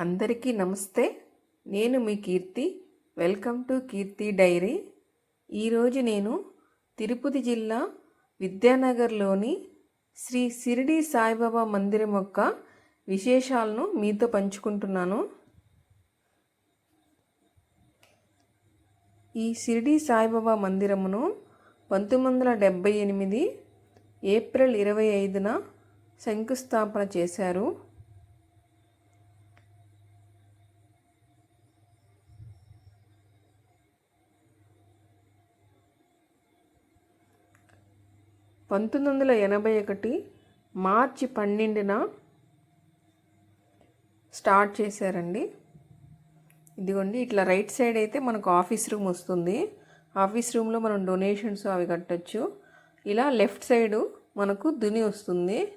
అందరికీ నమస్తే. నేను మీ Keerthi. Welcome to Keerthi diary. ఈరోజు నేను తిరుపతి జిల్లా విద్యానగర్లోని శ్రీ సిరిడి సాయిబాబా మందిరం యొక్క విశేషాలను మీతో పంచుకుంటున్నాను. ఈ సిరిడి సాయిబాబా మందిరమును పంతొమ్మిది వందల డెబ్భై ఎనిమిది ఏప్రిల్ ఇరవై ఐదున శంకుస్థాపన చేశారు. పంతొమ్మిది వందల ఎనభై ఒకటి మార్చి పన్నెండున స్టార్ట్ చేశారండి. ఇదిగోండి ఇట్లా రైట్ సైడ్ అయితే మనకు ఆఫీస్ రూమ్ వస్తుంది. ఆఫీస్ రూమ్లో మనం డొనేషన్స్ అవి కట్టచ్చు. ఇలా లెఫ్ట్ సైడు మనకు దుని వస్తుంది.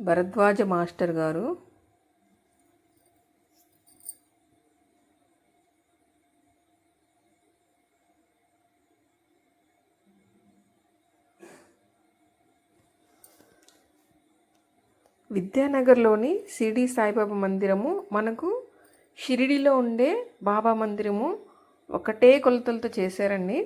భరద్వాజ మాస్టర్ గారు. విద్యానగర్లోని షిరిడి సాయిబాబా మందిరము మనకు షిరిడిలో ఉండే బాబా మందిరము ఒకటే కొలతలతో చేశారండి.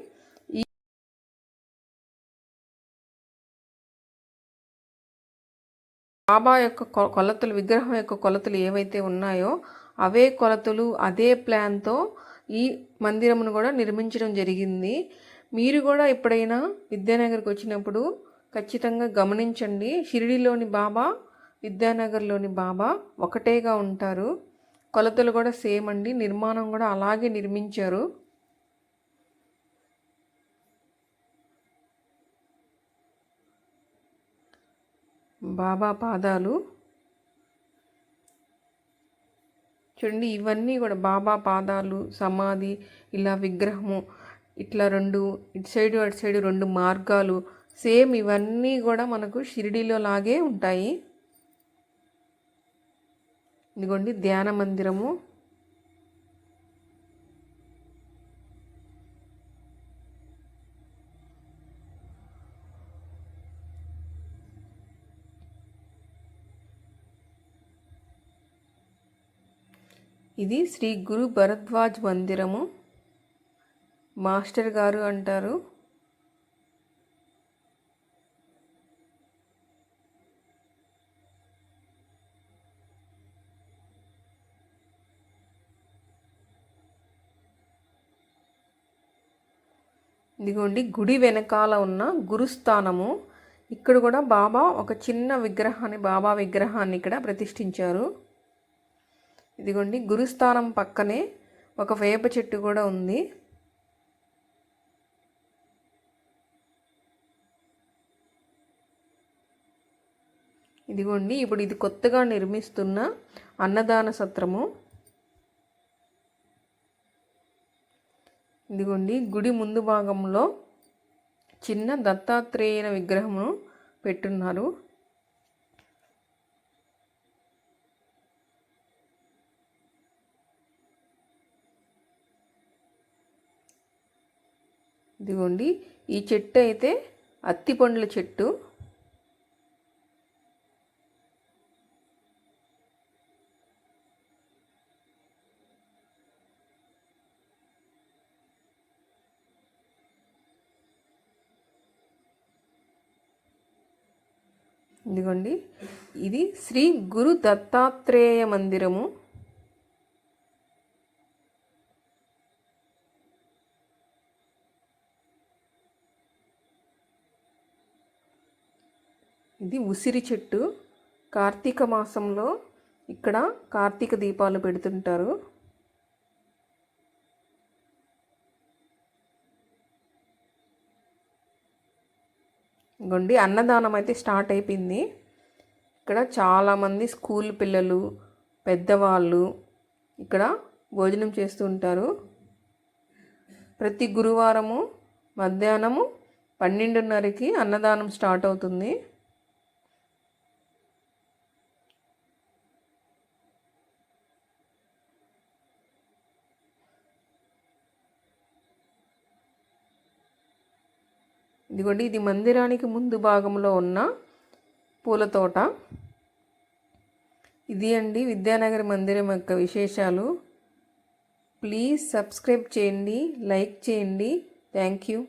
బాబా యొక్క కొ- కొలతలు విగ్రహం యొక్క కొలతలు ఏవైతే ఉన్నాయో అవే కొలతలు అదే ప్లాన్తో ఈ మందిరమును కూడా నిర్మించడం జరిగింది. మీరు కూడా ఎప్పుడైనా విద్యానగర్కి వచ్చినప్పుడు ఖచ్చితంగా గమనించండి. షిరిడిలోని బాబా విద్యానగర్లోని బాబా ఒకటేగా ఉంటారు. కొలతలు కూడా సేమ్ అండి. నిర్మాణం కూడా అలాగే నిర్మించారు. బాబా పాదాలు. చూడండి ఇవన్నీ కూడా బాబా పాదాలు సమాధి ఇలా విగ్రహము ఇట్లా రెండు ఇటు సైడు అటు సైడు రెండు మార్గాలు. సేమ్ ఇవన్నీ కూడా మనకు షిరిడీలో లాగే ఉంటాయి. ఇదిగోండి ధ్యాన మందిరము. ఇది శ్రీ గురు భరద్వాజ్ మందిరము. మాస్టర్ గారు అంటారు. ఇదిగోండి గుడి వెనకాల ఉన్న గురుస్థానము. ఇక్కడ కూడా బాబా ఒక చిన్న విగ్రహాన్ని బాబా విగ్రహాన్ని ఇక్కడ ప్రతిష్ఠించారు. ఇదిగోండి గురుస్థానం పక్కనే ఒక వేప చెట్టు కూడా ఉంది. ఇదిగోండి ఇప్పుడు ఇది కొత్తగా నిర్మిస్తున్న అన్నదాన సత్రము. ఇదిగోండి గుడి ముందు భాగంలో చిన్న దత్తాత్రేయుల విగ్రహము పెట్టున్నారు. ఇదిగోండి ఈ చెట్టు అయితే అత్తి పండ్ల చెట్టు. ఇదిగోండి ఇది శ్రీ గురు దత్తాత్రేయ మందిరము. ఇది ఉసిరి చెట్టు. కార్తీక మాసంలో ఇక్కడ కార్తీక దీపాలు పెడుతుంటారు. ఇగోండి అన్నదానం అయితే స్టార్ట్ అయిపోయింది. ఇక్కడ చాలామంది స్కూల్ పిల్లలు పెద్దవాళ్ళు ఇక్కడ భోజనం చేస్తూ ఉంటారు. ప్రతి గురువారము మధ్యాహ్నము పన్నెండున్నరకి అన్నదానం స్టార్ట్ అవుతుంది. ఇదిగోండి ఇది మందిరానికి ముందు భాగంలో ఉన్న పూల తోట. ఇది అండి విద్యానగర్ మందిరం యొక్క విశేషాలు. ప్లీజ్ సబ్స్క్రైబ్ చేయండి లైక్ చేయండి. Thank you.